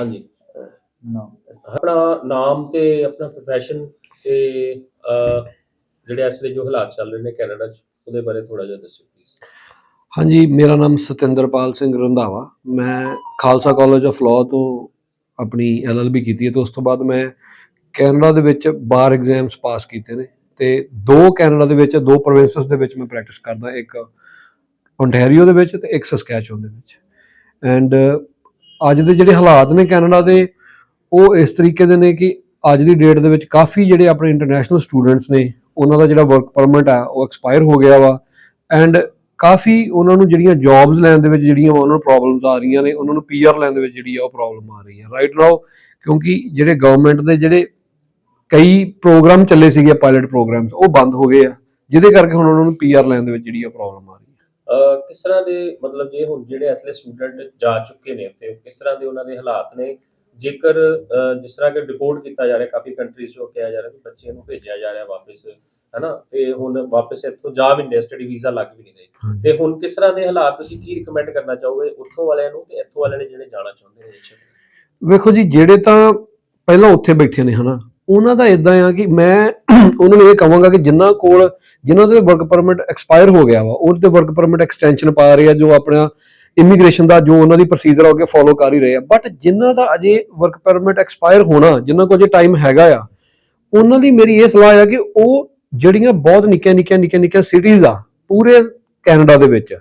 ਹਾਂਜੀ। ਨਾ। ਆਪਣਾ ਨਾਮ ਤੇ ਆਪਣਾ profession ਤੇ ਅਹ, ਜਿਹੜੇ ਇਸ ਵੇਲੇ ਜੋ ਹਾਲਾਤ ਚੱਲ ਰਹੇ ਨੇ ਕੈਨੇਡਾ 'ਚ ਉਹਦੇ ਬਾਰੇ ਥੋੜਾ ਜਿਹਾ ਦੱਸੋ ਪਲੀਜ਼ ਹਾਂਜੀ ਮੇਰਾ ਨਾਮ ਸਤਿੰਦਰਪਾਲ ਸਿੰਘ ਰੰਧਾਵਾ। ਮੈਂ ਖਾਲਸਾ ਕਾਲਜ ਆਫ ਲਾਅ ਤੋਂ ਆਪਣੀ ਐਲਐਲਬੀ ਕੀਤੀ ਹੈ ਤੇ ਉਸ ਤੋਂ ਬਾਅਦ ਮੈਂ ਕੈਨੇਡਾ ਦੇ ਵਿੱਚ ਬਾਰ ਐਗਜ਼ਾਮਸ ਪਾਸ ਕੀਤੇ ਨੇ ਤੇ ਦੋ ਕੈਨੇਡਾ ਦੇ ਵਿੱਚ ਦੋ ਪ੍ਰੋਵਿੰਸਸ ਦੇ ਵਿੱਚ ਮੈਂ ਪ੍ਰੈਕਟਿਸ ਕਰਦਾ ਇੱਕ ਓਨਟਾਰੀਓ ਦੇ ਵਿੱਚ ਤੇ ਇੱਕ ਸਸਕੈਚੂਨ ਦੇ ਵਿੱਚ। ਐਂਡ ਅੱਜ ਦੇ ਜਿਹੜੇ ਹਾਲਾਤ ਨੇ ਕੈਨੇਡਾ ਦੇ, ਉਹ ਇਸ ਤਰੀਕੇ ਦੇ ਨੇ ਕਿ ਅੱਜ ਦੀ ਡੇਟ ਦੇ ਵਿੱਚ ਕਾਫੀ ਜਿਹੜੇ ਆਪਣੇ ਇੰਟਰਨੈਸ਼ਨਲ ਸਟੂਡੈਂਟਸ ਨੇ, ਉਹਨਾਂ ਦਾ ਜਿਹੜਾ ਵਰਕ ਪਰਮਿਟ ਆ, ਉਹ ਐਕਸਪਾਇਰ ਹੋ ਗਿਆ ਵਾ ਐਂਡ ਕਾਫੀ ਉਹਨਾਂ ਨੂੰ ਜਿਹੜੀਆਂ ਜੌਬਸ ਲੈਣ ਦੇ ਵਿੱਚ ਜਿਹੜੀਆਂ ਵਾ ਉਹਨਾਂ ਨੂੰ ਪ੍ਰੋਬਲਮਸ ਆ ਰਹੀਆਂ ਨੇ, ਉਹਨਾਂ ਨੂੰ ਪੀਆਰ ਲੈਣ ਦੇ ਵਿੱਚ ਜਿਹੜੀ ਆ ਉਹ ਪ੍ਰੋਬਲਮ ਆ ਰਹੀ ਹੈ ਰਾਈਟ ਨਾਓ ਕਿਉਂਕਿ ਜਿਹੜੇ ਗਵਰਨਮੈਂਟ ਦੇ ਜਿਹੜੇ ਕਈ ਪ੍ਰੋਗਰਾਮ ਚੱਲੇ ਸੀਗੇ ਪਾਇਲਟ ਪ੍ਰੋਗਰਾਮਸ ਉਹ ਬੰਦ ਹੋ ਗਏ ਆ, ਜਿਹਦੇ ਕਰਕੇ ਹੁਣ ਉਹਨਾਂ ਨੂੰ ਪੀਆਰ ਲੈਣ ਦੇ ਵਿੱਚ ਜਿਹੜੀ ਆ ਪ੍ਰੋਬਲਮ ਆ ਰਹੀ ਕਿਸ ਤਰ੍ਹਾਂ ਦੇ ਮਤਲਬ ਜੇ ਹੁਣ ਜਿਹੜੇ ਅਸਲੇ ਸਟੂਡੈਂਟ ਜਾ ਚੁੱਕੇ ਨੇ ਉੱਥੇ ਕਿਸ ਤਰ੍ਹਾਂ ਦੇ ਉਹਨਾਂ ਦੇ ਹਾਲਾਤ ਨੇ? ਜੇਕਰ ਜਿਸ ਤਰ੍ਹਾਂ ਕਿ ਰਿਪੋਰਟ ਕੀਤਾ ਜਾ ਰਿਹਾ ਕਾਫੀ ਕੰਟਰੀਜ਼ ਤੋਂ ਕਿਹਾ ਜਾ ਰਿਹਾ ਕਿ ਬੱਚਿਆਂ ਨੂੰ ਭੇਜਿਆ ਜਾ ਰਿਹਾ ਵਾਪਸ ਹੈਨਾ? ਤੇ ਹੁਣ ਵਾਪਸ ਇੱਥੋਂ ਜਾ ਵੀ ਨਹੀਂ ਸਟੱਡੀ ਵੀਜ਼ਾ ਲੱਗ ਵੀ ਨਹੀਂ ਰਹੇ। ਤੇ ਹੁਣ ਕਿਸ ਤਰ੍ਹਾਂ ਦੇ ਹਾਲਾਤ ਤੁਸੀਂ ਕੀ ਰਿਕਮੈਂਡ ਕਰਨਾ ਚਾਹੋਗੇ ਉੱਥੋਂ ਵਾਲਿਆਂ ਨੂੰ ਤੇ ਇੱਥੋਂ ਵਾਲਿਆਂ ਨੇ ਜਿਹੜੇ ਜਾਣਾ ਚਾਹੁੰਦੇ ਨੇ ਵੇਖੋ ਜੀ ਜਿਹੜੇ ਤਾਂ ਪਹਿਲਾਂ ਉੱਥੇ ਬੈਠੇ ਨੇ ਹਨਾ? ਉਹਨਾਂ ਦਾ ਇਦਾਂ ਆ ਕਿ ਮੈਂ ਉਹਨਾਂ ਨੂੰ ਇਹ ਕਹਾਂਗਾ ਕਿ ਜਿਨ੍ਹਾਂ ਕੋਲ, ਜਿਨ੍ਹਾਂ ਦੇ ਵਰਕ ਪਰਮਿਟ ਐਕਸਪਾਇਰ ਹੋ ਗਿਆ ਵਾ, ਉਹਦੇ ਵਰਕ ਪਰਮਿਟ ਐਕਸਟੈਂਸ਼ਨ ਪਾ ਰਹੇ ਆ, ਜੋ ਆਪਣਾ ਇਮੀਗ੍ਰੇਸ਼ਨ ਦਾ ਜੋ ਉਹਨਾਂ ਦੀ ਪ੍ਰੋਸੀਜਰ ਆ ਅੱਗੇ ਫੋਲੋ ਕਰ ਹੀ ਰਹੇ ਆ। ਬਟ ਜਿਨ੍ਹਾਂ ਦਾ ਅਜੇ ਵਰਕ ਪਰਮਿਟ ਐਕਸਪਾਇਰ ਹੋਣਾ, ਜਿਨ੍ਹਾਂ ਕੋਲ ਅਜੇ ਟਾਈਮ ਹੈਗਾ ਆ, ਉਹਨਾਂ ਦੀ ਮੇਰੀ ਇਹ ਸਲਾਹ ਆ ਕਿ ਉਹ ਜਿਹੜੀਆਂ ਬਹੁਤ ਨਿੱਕੀਆਂ ਨਿੱਕੀਆਂ ਨਿੱਕੀਆਂ ਨਿੱਕੀਆਂ ਸਿਟੀਜ਼ ਆ, ਪੂਰੇ ਕੈਨੇਡਾ ਦੇ ਵਿੱਚ,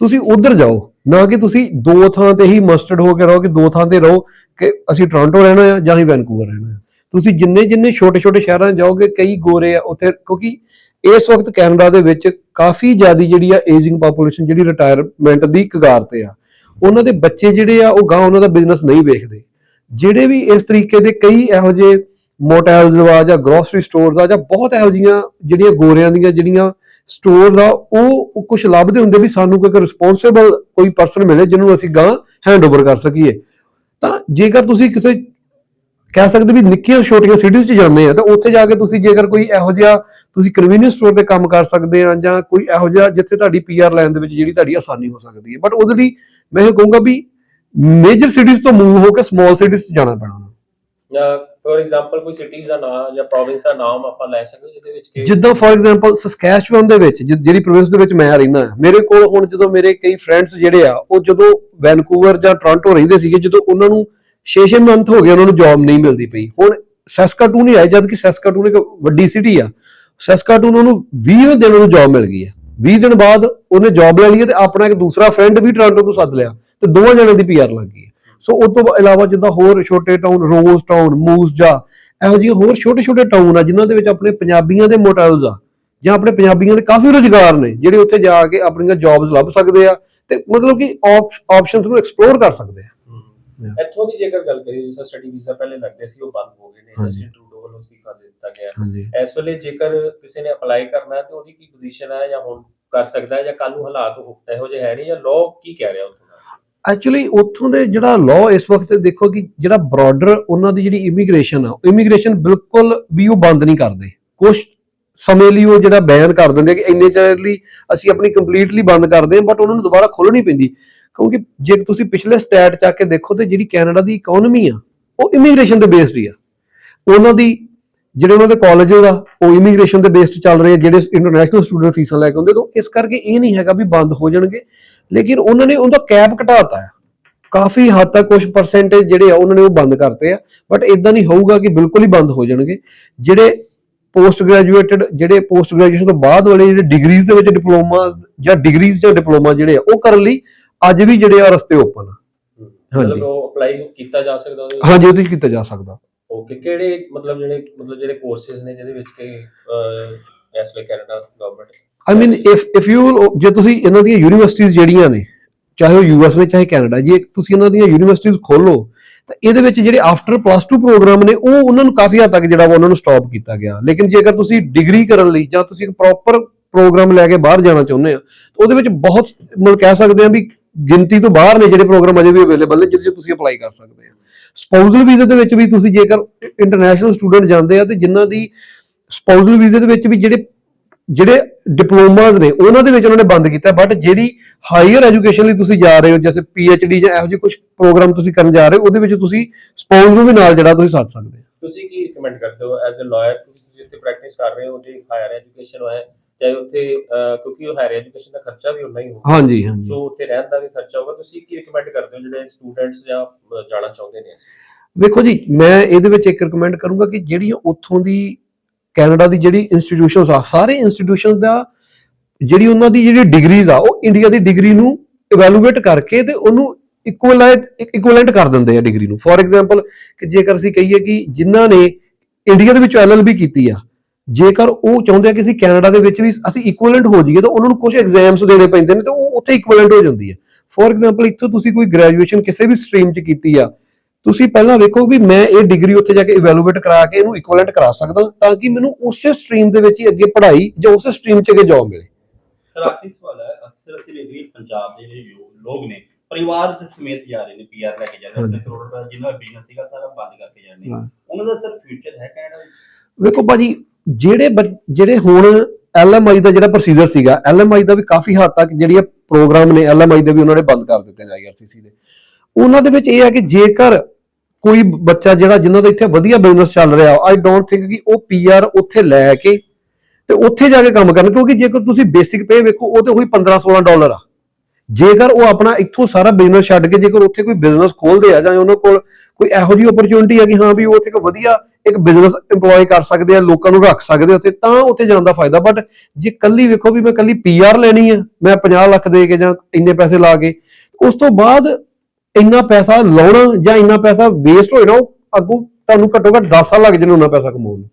ਤੁਸੀਂ ਉਧਰ ਜਾਓ। ਨਾ ਕਿ ਤੁਸੀਂ ਦੋ ਥਾਂ ਤੇ ਹੀ ਮਸਟਰਡ ਹੋ ਕੇ ਰਹੋ, ਕਿ ਦੋ ਥਾਂ ਤੇ ਰਹੋ ਕਿ ਅਸੀਂ ਟੋਰਾਂਟੋ ਰਹਿਣਾ ਆ ਜਾਂ ਹੀ ਵੈਨਕੂਵਰ ਰਹਿਣਾ ਆ। ਤੁਸੀਂ ਜਿੰਨੇ ਜਿੰਨੇ ਛੋਟੇ ਛੋਟੇ ਸ਼ਹਿਰਾਂ 'ਚ ਜਾਓਗੇ, ਕਈ ਗੋਰੇ ਆ ਉੱਥੇ, ਕਿਉਂਕਿ ਇਸ ਵਕਤ ਕੈਨੇਡਾ ਦੇ ਵਿੱਚ ਕਾਫੀ ਜ਼ਿਆਦੀ ਜਿਹੜੀ ਆ ਏਜਿੰਗ ਪੋਪੂਲੇਸ਼ਨ ਜਿਹੜੀ ਰਿਟਾਇਰਮੈਂਟ ਦੀ ਕਗਾਰ ਤੇ ਆ। ਉਹਨਾਂ ਦੇ ਬੱਚੇ ਜਿਹੜੇ ਆ, ਉਹ ਗਾਂ ਉਹਨਾਂ ਦਾ ਬਿਜ਼ਨਸ ਨਹੀਂ ਵੇਖਦੇ। ਜਿਹੜੇ ਵੀ ਇਸ ਤਰੀਕੇ ਦੇ ਕਈ ਇਹੋ ਜਿਹੇ ਮੋਟੈਲਸ ਵਾ ਜਾਂ ਗਰੋਸਰੀ ਸਟੋਰਸ ਆ ਜਾਂ ਬਹੁਤ ਇਹੋ ਜਿਹੀਆਂ ਜਿਹੜੀਆਂ ਗੋਰਿਆਂ ਦੀਆਂ ਜਿਹੜੀਆਂ ਸਟੋਰ ਆ, ਉਹ ਕੁਝ ਲੱਭਦੇ ਹੁੰਦੇ ਵੀ ਸਾਨੂੰ ਕੋਈ ਰਿਸਪੌਂਸਿਬਲ ਕੋਈ ਪਰਸਨ ਮਿਲੇ ਜਿਹਨੂੰ ਅਸੀਂ ਗਾਂ ਹੈਂਡਓਵਰ ਕਰ ਸਕੀਏ। ਤਾਂ ਜੇਕਰ ਤੁਸੀਂ ਕਿਸੇ ਕਹਿ ਸਕਦੇ ਵੀ ਨਿੱਕੀਆਂ ਛੋਟੀਆਂ ਸਿਟੀਜ਼ 'ਚ ਜਾਂਦੇ ਆ ਤਾਂ ਉੱਥੇ ਜਾ ਕੇ ਤੁਸੀਂ ਜੇਕਰ ਕੋਈ ਇਹੋ ਜਿਹਾ ਤੁਸੀਂ ਕਨਵੀਨੀਅੰਸ ਸਟੋਰ ਤੇ ਕੰਮ ਕਰ ਸਕਦੇ ਆ ਜਾਂ ਕੋਈ ਇਹੋ ਜਿਹਾ ਜਿੱਥੇ ਤੁਹਾਡੀ ਪੀਆਰ ਲੈਣ ਦੇ ਵਿੱਚ ਜਿਹੜੀ ਤੁਹਾਡੀ ਆਸਾਨੀ ਹੋ ਸਕਦੀ ਹੈ। ਬਟ ਉਹਦੇ ਲਈ ਮੈਂ ਇਹ ਕਹੂੰਗਾ ਵੀ ਮੇਜਰ ਸਿਟੀਜ਼ ਤੋਂ ਮੂਵ ਹੋ ਕੇ ਸਮਾਲ ਸਿਟੀਜ਼ 'ਚ ਜਾਣਾ ਪੈਣਾ। ਜਾਂ ਫੋਰ ਐਗਜ਼ਾਮਪਲ ਕੋਈ ਸਿਟੀਜ਼ ਦਾ ਨਾਮ ਜਾਂ ਪ੍ਰੋਵਿੰਸ ਦਾ ਨਾਮ ਆਪਾਂ ਲੈ ਸਕਦੇ ਜਿਹਦੇ ਵਿੱਚ ਕਿ ਜਿੱਦਾਂ ਫੋਰ ਐਗਜ਼ਾਮਪਲ ਸਸਕੈਚੁਅਨ ਦੇ ਵਿੱਚ ਜਿਹੜੀ ਪ੍ਰੋਵਿੰਸ ਦੇ ਵਿੱਚ ਮੈਂ ਰਹਿਣਾ ਮੇਰੇ ਕੋਲ ਹੁਣ ਜਦੋਂ ਮੇਰੇ ਕਈ ਫਰੈਂਡਸ ਜਿਹੜੇ ਆ ਉਹ ਜਦੋਂ ਵੈਨਕੂਵਰ ਜਾਂ ਟੋਰਾਂਟੋ ਰਹਿੰਦੇ ਸੀਗੇ ਜਦੋਂ ਉਹਨਾਂ ਨੂੰ 6-6 ਮੰਥ ਹੋ ਗਏ ਉਹਨਾਂ ਨੂੰ ਜੌਬ ਨਹੀਂ ਮਿਲਦੀ ਪਈ। ਹੁਣ ਸੈਸਕਾਟੂਨ ਹੀ ਆਏ ਜਦ ਕਿ ਸੈਸਕਾਟੂਨ ਇੱਕ ਵੱਡੀ ਸਿਟੀ ਆ। ਸੈਸਕਾਟੂਨ ਉਹਨੂੰ 20 ਦਿਨ ਉਹਨੂੰ ਜੌਬ ਮਿਲ ਗਈ ਹੈ। 20 ਦਿਨ ਬਾਅਦ ਉਹਨੇ ਜੌਬ ਲੈ ਲਈ ਤੇ ਆਪਣਾ ਇੱਕ ਦੂਸਰਾ ਫਰੈਂਡ ਵੀ ਟੋਰਾਂਟੋ ਤੋਂ ਸੱਦ ਲਿਆ ਤੇ ਦੋਵਾਂ ਜਣਿਆਂ ਦੀ ਪੀਆਰ ਲੱਗ ਗਈ ਹੈ। ਸੋ ਉਸ ਤੋਂ ਇਲਾਵਾ ਜਿੱਦਾਂ ਹੋਰ ਛੋਟੇ ਟਾਊਨ ਰੋਜ਼ ਟਾਊਨ ਮੂਸ ਜਾ ਇਹੋ ਜਿਹੇ ਹੋਰ ਛੋਟੇ ਛੋਟੇ ਟਾਊਨ ਆ, ਜਿਨ੍ਹਾਂ ਦੇ ਵਿੱਚ ਆਪਣੇ ਪੰਜਾਬੀਆਂ ਦੇ ਮੋਟੈਲਸ ਆ, ਜਾਂ ਆਪਣੇ ਪੰਜਾਬੀਆਂ ਦੇ ਕਾਫੀ ਰੁਜ਼ਗਾਰ ਨੇ, ਜਿਹੜੇ ਉੱਥੇ ਜਾ ਕੇ ਆਪਣੀਆਂ ਜੌਬਸ ਲੱਭ ਸਕਦੇ ਆ ਤੇ ਮਤਲਬ ਕਿ ਆਪਸ਼ਨਸ ਨੂੰ ਐਕਸਪਲੋਰ ਕਰ ਸਕਦੇ ਆ। ਇੱਥੋਂ ਦੀ ਜੇਕਰ ਗੱਲ ਕਰੀਏ ਜਿਸ ਸਟੱਡੀ ਵੀਜ਼ਾ ਪਹਿਲੇ ਲੱਗਦੇ ਸੀ ਉਹ ਬੰਦ ਹੋ ਗਏ ਨੇ। ਜਸਟਿਨ ਟਰੂਡੋ ਵੱਲੋਂ ਅਸਤੀਫਾ ਦੇ ਦਿੱਤਾ ਗਿਆ। ਇਸ ਵੇਲੇ ਜੇਕਰ ਕਿਸੇ ਨੇ ਅਪਲਾਈ ਕਰਨਾ ਹੈ ਤੇ ਉਹਦੀ ਕੀ ਪੋਜੀਸ਼ਨ ਹੈ ਜਾਂ ਹੁਣ ਕਰ ਸਕਦਾ ਹੈ ਜਾਂ ਕੱਲ ਨੂੰ ਹਾਲਾਤ ਇਹੋ ਜਿਹੇ ਹੈ ਨਹੀਂ ਜਾਂ ਲਾਅ ਕੀ ਕਹਿ ਰਿਹਾ ਉੱਥੋਂ ਦਾ? ਐਕਚੁਅਲੀ ਉੱਥੋਂ ਦੇ ਜਿਹੜਾ ਲਾਅ ਇਸ ਵਕਤ ਦੇਖੋ ਕਿ ਜਿਹੜਾ ਬਾਰਡਰ ਉਹਨਾਂ ਦੀ ਜਿਹੜੀ ਇਮੀਗ੍ਰੇਸ਼ਨ ਆ ਇਮੀਗ੍ਰੇਸ਼ਨ ਬਿਲਕੁਲ ਵੀ ਉਹ ਬੰਦ ਨਹੀਂ ਕਰਦੇ। ਕੁਝ ਸਮੇਂ ਲਈ ਉਹ ਜਿਹੜਾ ਬੈਨ ਕਰ ਦਿੰਦੇ ਕਿ ਇੰਨੇ ਚਿਰ ਲਈ ਅਸੀਂ ਆਪਣੀ ਕੰਪਲੀਟਲੀ ਬੰਦ ਕਰਦੇ ਹਾਂ ਬਟ ਉਹਨਾਂ ਨੂੰ ਦੁਬਾਰਾ ਖੋਲਣੀ ਪੈਂਦੀ। ਕਿਉਂਕਿ ਜੇ ਤੁਸੀਂ ਪਿਛਲੇ ਸਟੈਟ ਚੱਕ ਕੇ ਦੇਖੋ ਤੇ ਜਿਹੜੀ ਕੈਨੇਡਾ ਦੀ ਇਕਨੋਮੀ ਆ, ਉਹ ਇਮੀਗ੍ਰੇਸ਼ਨ ਤੇ ਬੇਸਡ ਹੀ ਆ। ਉਹਨਾਂ ਦੀ ਜਿਹੜੇ ਉਹਨਾਂ ਦੇ ਕਾਲਜਸ ਆ, ਉਹ ਇਮੀਗ੍ਰੇਸ਼ਨ ਦੇ ਤੇ ਬੇਸਡ ਚੱਲ ਰਹੇ ਆ, ਜਿਹੜੇ ਇੰਟਰਨੈਸ਼ਨਲ ਸਟੂਡੈਂਟ ਫੀਸਾਂ ਲੈ ਕੇ ਆਉਂਦੇ ਤਾਂ ਇਸ ਕਰਕੇ ਇਹ ਨਹੀਂ ਹੈਗਾ ਵੀ ਬੰਦ ਹੋ ਜਾਣਗੇ। ਲੇਕਿਨ ਉਹਨਾਂ ਨੇ ਉਹਦਾ ਕੈਪ ਘਟਾਤਾ ਹੈ। ਕਾਫੀ ਹੱਦ ਤੱਕ ਕੁਝ ਪਰਸੈਂਟੇਜ ਜਿਹੜੇ ਆ, ਉਹਨਾਂ ਨੇ ਉਹ ਬੰਦ ਕਰਤੇ ਆ। ਬਟ ਇਦਾਂ ਨਹੀਂ ਹੋਊਗਾ ਕਿ ਬਿਲਕੁਲ ਹੀ ਬੰਦ ਹੋ ਜਾਣਗੇ। ਜਿਹੜੇ ਪੋਸਟ ਗ੍ਰੈਜੂਏਟਡ ਜਿਹੜੇ ਪੋਸਟ ਗ੍ਰੈਜੂਏਸ਼ਨ ਤੋਂ ਬਾਅਦ ਵਾਲੇ ਜਿਹੜੇ ਡਿਗਰੀਜ਼ ਦੇ ਵਿੱਚ ਡਿਪਲੋਮਾ ਜਾਂ ਡਿਗਰੀਜ਼ ਜਾਂ ਡਿਪਲੋਮਾ ਜਿਹੜੇ ਆ, ਉਹ ਕਰਨ ਲਈ ਅੱਜ ਵੀ ਜਿਹੜੇ ਆ ਰਸਤੇ ਓਪਨ ਆ। ਹਾਂਜੀ। ਮਤਲਬ ਉਹ ਅਪਲਾਈ ਕੀਤਾ ਜਾ ਸਕਦਾ ਉਹਦੇ ਹਾਂਜੀ ਉਹਦੇ 'ਚ ਕੀਤਾ ਜਾ ਸਕਦਾ। ਓਕੇ ਕਿਹੜੇ ਮਤਲਬ ਜਿਹੜੇ ਮਤਲਬ ਜਿਹੜੇ ਕੋਰਸਸ ਨੇ ਜਿਹਦੇ ਵਿੱਚ ਕਿ ਅਹ, ਇਸ ਵੇਲੇ Canada government I mean if if you ਜੇ ਤੁਸੀਂ ਇਹਨਾਂ ਦੀਆਂ ਯੂਨੀਵਰਸਿਟੀਆਂ ਜਿਹੜੀਆਂ ਨੇ ਚਾਹੇ ਉਹ ਯੂਐਸ ਨੇ ਚਾਹੇ ਕੈਨੇਡਾ ਜੇ ਤੁਸੀਂ ਇਹਨਾਂ ਦੀਆਂ ਯੂਨੀਵਰਸਿਟੀਆਂ ਖੋਲੋ ਤਾਂ ਇਹਦੇ ਵਿੱਚ ਜਿਹੜੇ ਆਫਟਰ ਪਲੱਸ 2 ਪ੍ਰੋਗਰਾਮ ਨੇ ਉਹ ਉਹਨਾਂ ਨੂੰ ਕਾਫੀ ਹੱਦ ਤੱਕ ਜਿਹੜਾ ਵਾ ਉਹਨਾਂ ਨੂੰ ਸਟਾਪ ਕੀਤਾ ਗਿਆ। ਲੇਕਿਨ ਜੇਕਰ ਤੁਸੀਂ ਡਿਗਰੀ ਕਰਨ ਲਈ ਜਾਂ ਤੁਸੀਂ ਇੱਕ ਪ੍ਰੋਪਰ ਪ੍ਰੋਗਰਾਮ ਲੈ ਕੇ ਬਾਹਰ ਜਾਣਾ ਚਾਹੁੰਦੇ ਆ ਤਾਂ ਉਹਦੇ ਵਿੱਚ ਬਹੁਤ ਮਤਲਬ ਕਹਿ ਸਕਦੇ ਆ ਵੀ ਗਿਣਤੀ ਤੋਂ ਬਾਹਰ ਨੇ ਜਿਹੜੇ ਪ੍ਰੋਗਰਾਮ ਅਜੇ ਵੀ ਅਵੇਲੇਬਲ ਨੇ, ਜਿਹਦੇ 'ਚ ਤੁਸੀਂ ਅਪਲਾਈ ਕਰ ਸਕਦੇ ਆ। ਸਪਾਊਸਲ ਵੀਜ਼ੇ ਦੇ ਵਿੱਚ ਵੀ ਤੁਸੀਂ ਜੇਕਰ ਇੰਟਰਨੈਸ਼ਨਲ ਸਟੂਡੈਂਟ ਜਾਂਦੇ ਆ, ਤੇ ਜਿਨ੍ਹਾਂ ਦੀ ਸਪਾਊਸਲ ਵੀਜ਼ੇ ਦੇ ਵਿੱਚ ਵੀ ਜਿਹੜੇ ਜਿਹੜੇ ਡਿਪਲੋਮਾਸ ਨੇ, ਉਹਨਾਂ ਦੇ ਵਿੱਚ ਉਹਨਾਂ ਨੇ ਬੰਦ ਕੀਤਾ। ਬਟ ਜਿਹੜੀ ਹਾਇਰ ਐਜੂਕੇਸ਼ਨ ਲਈ ਤੁਸੀਂ ਜਾ ਰਹੇ ਹੋ ਜਿਵੇਂ ਪੀਐਚਡੀ ਜਾਂ ਇਹੋ ਜਿਹੇ ਕੁਝ ਪ੍ਰੋਗਰਾਮ ਤੁਸੀਂ ਕਰਨ ਜਾ ਰਹੇ ਹੋ, ਉਹਦੇ ਵਿੱਚ ਤੁਸੀਂ ਸਪਾਊਸ ਨੂੰ ਵੀ ਨਾਲ ਜਿਹੜਾ ਤੁਸੀਂ ਸਾਥ ਸਕਦੇ ਹੋ। ਤੁਸੀਂ ਕੀ ਰეკਮੈਂਡ ਕਰਦੇ ਹੋ? ਐਜ਼ ਅ ਲਾਇਰ ਤੁਸੀਂ ਇੱਥੇ ਪ੍ਰੈਕਟਿਸ ਕਰ ਰਹੇ ਹੋ ਜੇ ਹਾਇਰ ਐਜੂਕੇਸ਼ਨ ਹੈ ਚਾਹੇ ਉੱਥੇ ਕਿਉਂਕਿ ਉਹ ਹਾਇਰ ਐਜੂਕੇਸ਼ਨ ਦਾ ਖਰਚਾ ਵੀ ਉਨਾ ਹੀ ਹੋਊਗਾ। ਹਾਂਜੀ ਹਾਂਜੀ। ਸੋ ਉੱਥੇ ਰਹਿਣ ਦਾ ਵੀ ਖਰਚਾ ਹੋਊਗਾ। ਤੁਸੀਂ ਕੀ ਰეკਮੈਂਡ ਕਰਦੇ ਹੋ ਜਿਹੜੇ ਸਟੂਡੈਂਟਸ ਜਾਂ ਜਾਣਾ ਚਾਹੁੰਦੇ ਨੇ? ਵੇਖੋ ਜੀ ਮੈਂ ਇਹਦੇ ਵਿੱਚ ਇੱਕ ਰეკਮੈਂਡ ਕਰੂੰਗਾ ਕਿ ਜਿਹੜੀ ਉੱਥੋਂ ਦੀ ਕੈਨੇਡਾ ਦੀ ਜਿਹੜੀ ਇੰਸਟੀਟਿਊਸ਼ਨਸ ਆ ਸਾਰੇ ਇੰਸਟੀਟਿਊਸ਼ਨ ਦਾ ਜਿਹੜੀ ਉਹਨਾਂ ਦੀ ਜਿਹੜੀ ਡਿਗਰੀਜ਼ ਆ ਉਹ ਇੰਡੀਆ ਦੀ ਡਿਗਰੀ ਨੂੰ ਇਵੈਲੂਏਟ ਕਰਕੇ ਤੇ ਉਹਨੂੰ ਇਕੁਅਲਾਈਟ ਇਕੁਅਲੈਂਟ ਕਰ ਦਿੰਦੇ ਆ ਡਿਗਰੀ ਨੂੰ। ਫੋਰ ਐਗਜ਼ਾਮਪਲ ਕਿ ਜੇਕਰ ਅਸੀਂ ਕਹੀਏ ਕਿ ਜਿਨ੍ਹਾਂ ਨੇ ਇੰਡੀਆ ਦੇ ਵਿੱਚ ਐਲਐਲਬੀ ਕੀਤੀ ਆ ਜੇਕਰ ਉਹ ਚਾਹੁੰਦੇ ਆ ਕਿ ਅਸੀਂ ਕੈਨੇਡਾ ਦੇ ਵਿੱਚ ਵੀ ਅਸੀਂ ਇਕੁਇਵਲੈਂਟ ਹੋ ਜਾਈਏ ਤਾਂ ਉਹਨਾਂ ਨੂੰ ਕੁਝ ਐਗਜ਼ਾਮਸ ਦੇਣੇ ਪੈਂਦੇ ਨੇ ਤੇ ਉਹ ਉੱਥੇ ਇਕੁਇਵਲੈਂਟ ਹੋ ਜਾਂਦੀ ਹੈ। ਫੋਰ ਐਗਜ਼ਾਮਪਲ ਇੱਥੋਂ ਤੁਸੀਂ ਕੋਈ ਗ੍ਰੈਜੂਏਸ਼ਨ ਕਿਸੇ ਵੀ ਸਟਰੀਮ 'ਚ ਕੀਤੀ ਆ ਤੁਸੀਂ ਪਹਿਲਾਂ ਵੇਖੋ ਵੀ ਮੈਂ ਇਹ ਡਿਗਰੀ ਉੱਥੇ ਜਾ ਕੇ ਇਵੈਲੂਏਟ ਕਰਾ ਕੇ ਇਹਨੂੰ ਇਕੁਇਵਲੈਂਟ ਕਰਾ ਸਕਦਾ ਤਾਂ ਕਿ ਮੈਨੂੰ ਉਸੇ ਸਟਰੀਮ ਦੇ ਵਿੱਚ ਹੀ ਅੱਗੇ ਪੜ੍ਹਾਈ ਜਾਂ ਉਸੇ ਸਟਰੀਮ 'ਚ ਅੱਗੇ ਜੌਬ ਮਿਲੇ। ਸਰ ਆਖਰੀ ਸਵਾਲ ਹੈ ਅਕਸਰ ਅਸੀਂ ਦੇਖਦੇ ਪੰਜਾਬ ਦੇ ਜਿਹੜੇ ਲੋਕ ਨੇ ਪਰਿਵਾਰ ਦੇ ਸਮੇਤ ਜਾ ਰਹੇ ਨੇ ਪੀਆਰ ਲੈ ਕੇ ਜਾ ਰਹੇ ਨੇ ਕਰੋੜ ਰੁਪਏ ਜਿੰਨਾ ਬਿਜ਼ਨਸ ਸੀਗਾ ਸਾਰਾ ਬੰਦ ਕਰਕੇ ਜਾ ਰਹੇ ਨੇ। ਉਹਨਾਂ ਦਾ ਸਰ ਫਿਊਚਰ ਹੈ ਕੈਨੇਡਾ ਵਿੱਚ? ਵੇਖੋ ਭਾਜੀ ਜਿਹੜੇ ਜਿਹੜੇ ਹੁਣ ਐਲਐਮਆਈ ਦਾ ਜਿਹੜਾ ਪ੍ਰੋਸੀਜਰ ਸੀਗਾ ਐਲਐਮਆਈ ਦਾ ਵੀ ਕਾਫੀ ਹੱਦ ਤੱਕ ਜਿਹੜੀਆਂ ਪ੍ਰੋਗਰਾਮ ਨੇ ਐਲਐਮਆਈ ਦੇ ਵੀ ਉਹਨਾਂ ਨੇ ਬੰਦ ਕਰ ਦਿੱਤੇ ਨੇ ਆਈਆਰਸੀਸੀ ਦੇ। ਉਹਨਾਂ ਦੇ ਵਿੱਚ ਇਹ ਹੈ ਕਿ ਜੇਕਰ ਕੋਈ ਬੱਚਾ ਜਿਹੜਾ ਜਿਨ੍ਹਾਂ ਦਾ ਇੱਥੇ ਵਧੀਆ ਬਿਜ਼ਨਸ ਚੱਲ ਰਿਹਾ ਆਈ ਡੋਨਟ ਥਿੰਕ ਕਿ ਉਹ ਪੀਆਰ ਉੱਥੇ ਲੈ ਕੇ ਤੇ ਉੱਥੇ ਜਾ ਕੇ ਕੰਮ ਕਰਨ, ਕਿਉਂਕਿ ਜੇਕਰ ਤੁਸੀਂ ਬੇਸਿਕ ਪੇ ਵੇਖੋ, ਉਹ ਤੇ ਉਹੀ 15 16 ਡਾਲਰ ਆ। ਜੇਕਰ ਉਹ ਆਪਣਾ ਇੱਥੋਂ ਸਾਰਾ ਬਿਜ਼ਨਸ ਛੱਡ ਕੇ ਜੇਕਰ ਉੱਥੇ ਕੋਈ ਬਿਜ਼ਨਸ ਖੋਲਦੇ ਆ ਜਾਂ ਉਹਨਾਂ ਕੋਲ ਕੋਈ ਇਹੋ ਜਿਹੀ ਓਪਰਚੁਨਿਟੀ ਹੈ ਕਿ ਹਾਂ ਵੀ ਉਹ ਉੱਥੇ ਇੱਕ ਵਧੀਆ ਇੱਕ ਬਿਜ਼ਨਸ EMPLOY ਕਰ ਸਕਦੇ ਆ, ਲੋਕਾਂ ਨੂੰ ਰੱਖ ਸਕਦੇ ਉੱਥੇ, ਤਾਂ ਉੱਥੇ ਜਾਣ ਦਾ ਫਾਇਦਾ ਬਟ ਜੇ ਕੱਲੀ ਵੇਖੋ ਵੀ ਮੈਂ ਕੱਲੀ ਪੀਆਰ ਲੈਣੀ ਆ, ਮੈਂ 50 ਲੱਖ ਦੇ ਕੇ ਜਾਂ ਇੰਨੇ ਪੈਸੇ ਲਾ ਕੇ, ਉਸ ਤੋਂ ਬਾਅਦ ਇੰਨਾ ਪੈਸਾ ਲਾਉਣਾ ਜਾਂ ਇੰਨਾ ਪੈਸਾ ਵੇਸਟ ਹੋ ਜਾਣਾ ਉਹ ਅੱਗੋਂ ਤੁਹਾਨੂੰ ਘੱਟੋ ਘੱਟ 10 ਸਾਲ ਲੱਗ ਜਾਣੇ ਉਹਨਾਂ ਪੈਸਾ ਕਮਾਉਣ ਨੂੰ।